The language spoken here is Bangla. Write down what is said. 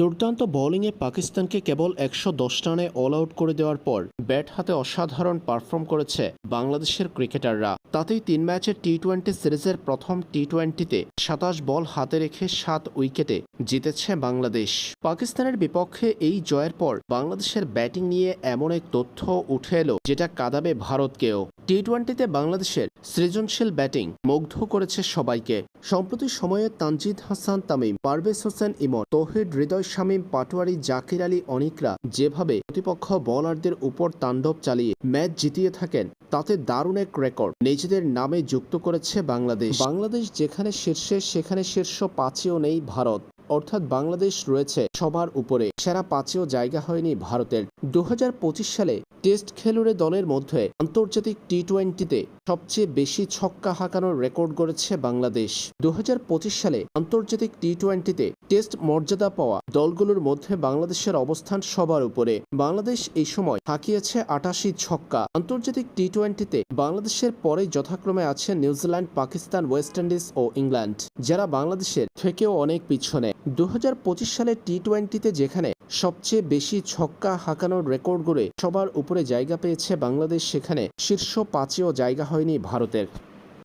দুর্দান্ত বোলিংয়ে পাকিস্তানকে কেবল একশো দশ রানে অল আউট করে দেওয়ার পর ব্যাট হাতে অসাধারণ পারফর্ম করেছে বাংলাদেশের ক্রিকেটাররা তাতেই তিন ম্যাচের টি টোয়েন্টি সিরিজের প্রথম টি টোয়েন্টিতে সাতাশ বল হাতে রেখে সাত উইকেটে জিতেছে বাংলাদেশ। পাকিস্তানের বিপক্ষে এই জয়ের পর বাংলাদেশের ব্যাটিং নিয়ে এমন এক তথ্য উঠে এলো, যেটা কাদাবে ভারতকেও। টি টোয়েন্টিতে বাংলাদেশের সৃজনশীল ব্যাটিং মুগ্ধ করেছে সবাইকে। সম্প্রতি সময়ে তানজিদ হাসান, তামিম, পারভেজ হোসেন ইমন, তৌহিদ হৃদয়, শামীম পাটোয়ারি, জাকির আলী অনিকরা যেভাবে প্রতিপক্ষ বোলারদের উপর তাণ্ডব চালিয়ে ম্যাচ জিতিয়ে থাকেন, তাতে দারুণ এক রেকর্ড নিজেদের নামে যুক্ত করেছে বাংলাদেশ। বাংলাদেশ যেখানে শীর্ষে, সেখানে শীর্ষ পাঁচেও নেই ভারত। অর্থাৎ বাংলাদেশ রয়েছে সবার উপরে। সেরা পাঁচেও জায়গা হয়নি ভারতের। দু হাজার পঁচিশ সালে টেস্ট খেলুড়ে দলের মধ্যে আন্তর্জাতিক টি টোয়েন্টিতে সবচেয়ে বেশি ছক্কা হাঁকানোর রেকর্ড গড়েছে বাংলাদেশ। দুহাজার পঁচিশ সালে আন্তর্জাতিক টি টোয়েন্টিতে টেস্ট মর্যাদা পাওয়া দলগুলোর মধ্যে বাংলাদেশের অবস্থান সবার উপরে। বাংলাদেশ এই সময় হাঁকিয়েছে আটাশি ছক্কা। আন্তর্জাতিক টি টোয়েন্টিতে বাংলাদেশের পরে যথাক্রমে আছে New Zealand, Pakistan, West Indies ও ইংল্যান্ড, যারা বাংলাদেশের থেকেও অনেক পিছনে। দু হাজার পঁচিশ সালে টি টোয়েন্টিতে যেখানে সবচেয়ে বেশি ছক্কা হাঁকানোর রেকর্ড গড়ে সবার উপরে জায়গা পেয়েছে বাংলাদেশ। সেখানে শীর্ষ পাঁচেও জায়গা হয়নি ভারতের।